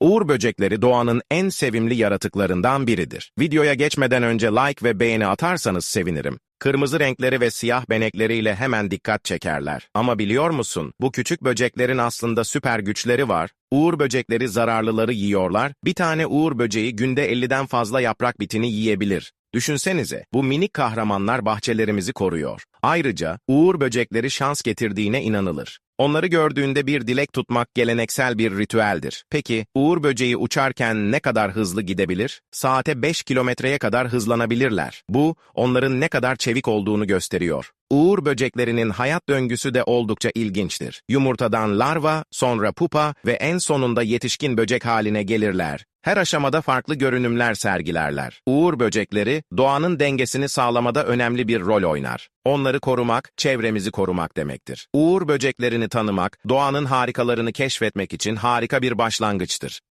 Uğur böcekleri doğanın en sevimli yaratıklarından biridir. Videoya geçmeden önce like ve beğeni atarsanız sevinirim. Kırmızı renkleri ve siyah benekleriyle hemen dikkat çekerler. Ama biliyor musun, bu küçük böceklerin aslında süper güçleri var. Uğur böcekleri zararlıları yiyorlar. Bir tane uğur böceği günde 50'den fazla yaprak bitini yiyebilir. Düşünsenize, bu minik kahramanlar bahçelerimizi koruyor. Ayrıca uğur böcekleri şans getirdiğine inanılır. Onları gördüğünde bir dilek tutmak geleneksel bir ritüeldir. Peki, uğur böceği uçarken ne kadar hızlı gidebilir? Saate 5 kilometreye kadar hızlanabilirler. Bu, onların ne kadar çevik olduğunu gösteriyor. Uğur böceklerinin hayat döngüsü de oldukça ilginçtir. Yumurtadan larva, sonra pupa ve en sonunda yetişkin böcek haline gelirler. Her aşamada farklı görünümler sergilerler. Uğur böcekleri, doğanın dengesini sağlamada önemli bir rol oynar. Onları korumak, çevremizi korumak demektir. Uğur böceklerini tanımak, doğanın harikalarını keşfetmek için harika bir başlangıçtır.